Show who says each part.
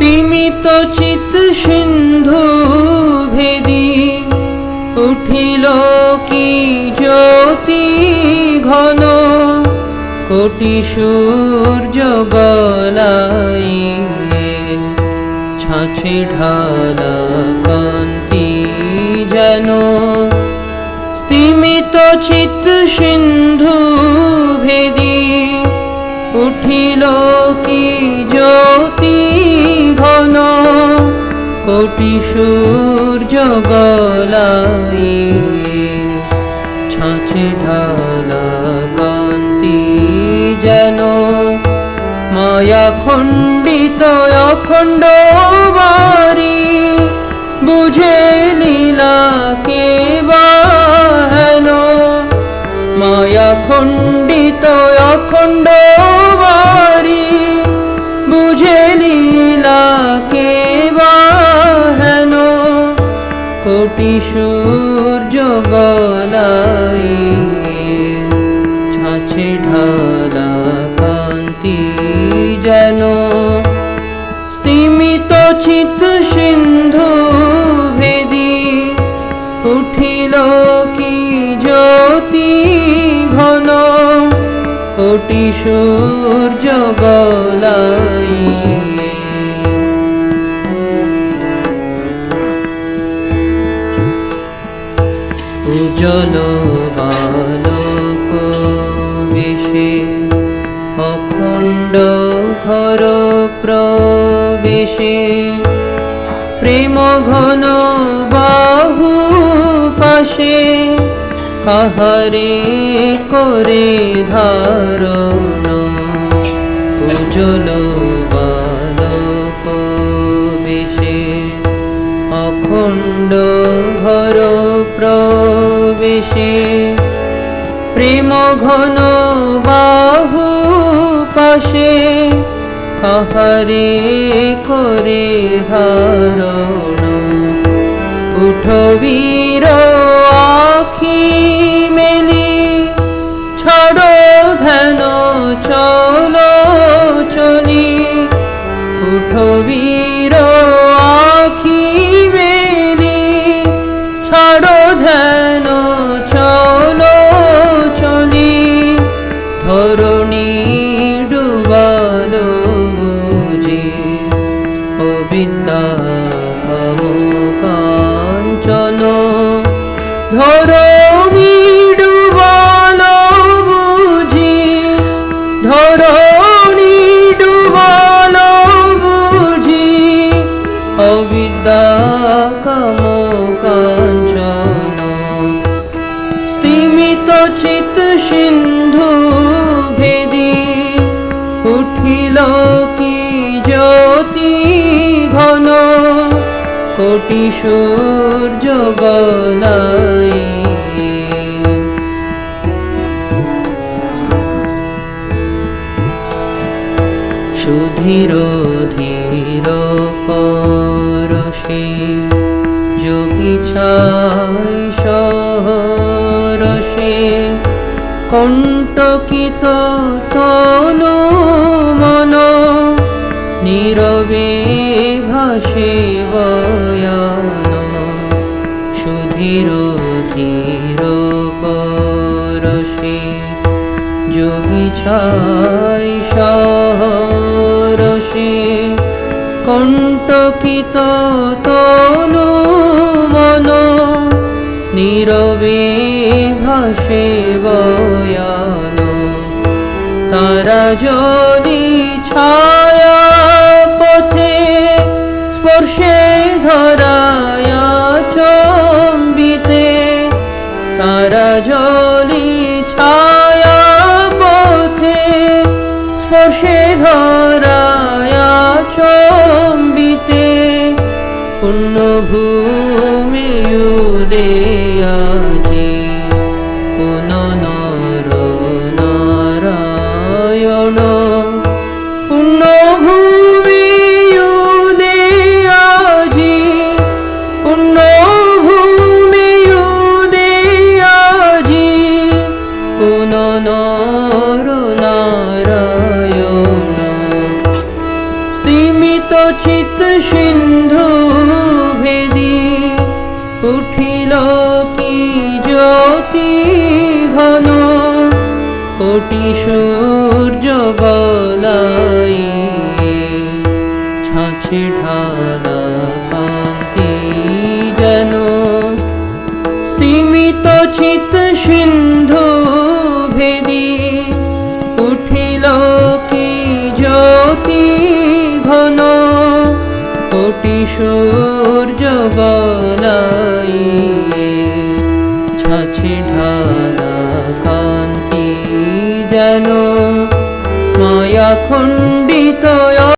Speaker 1: স্তিমিত চিত সিন্ধু ভেদি উঠিল কি জ্যোতি ঘন? কোটি সূর্য গলাই ছাছে ঢালা কান্তি যেন। স্তিমিত চিত সিন্ধু ভেদি উঠিল কি জ্যোতি কোটি সূর্য গলাই ছাঁচে ঢালা কান্তি যেন মায়া খণ্ডিত অখণ্ড বাড়ি। বুঝে লীলা কে হেন। মায়া খণ্ডিত অখণ্ড কোটি সূর্য গলাই ছাছে ঢালা কান্তি যেন। স্তিমিত চিত সিন্ধু ভেদি উঠিল কি জ্যোতি ঘন। কোটি সূর্য গলাই উজ্জ্বল বালক বেশে অখণ্ড ঘর প্রবেশে প্রেম ঘন বাহু পাশে কাহারে করে ধারণ উজ্জ্বল প্রবেশে প্রেম ঘন বাহু পাশে কাহারে করে ধারণ। উঠবীর ধরণী ডুবালো বুঝি ধরণী ডুবালো বুঝি, অবিদ্যা কাম কাঞ্চন স্তিমিত চিত সিন্ধু ভেদি, উঠিল কি জ্যোতি ঘন, কোটি সূর্য গলাই ধীর পরশে যোগী ছাই সহরসে কণ্টকিত তনু মন। নীরবে ভাসে বয়ান। সুধীর যোগী ছাই সহরসে। কণ্টকিত তনু মন, নীরবে ভাসে বয়ান। তারা যদি ছায়া পথে স্পর্শে ধরায়া স্পর্শে ধরায়া চম্বিতে পুণ্যভূমি উদয়াজি শীত সিন্ধু ভেদি উঠিল কি জ্যোতি ঘন? কোটি সূর্য গলাই ছাঁচে ঢালা কান্তি যেন। স্তিমিত চিত সিন্ধু সূর্য গলাই ছাছে ঢালা কান্তি যেন মায়া খণ্ডিত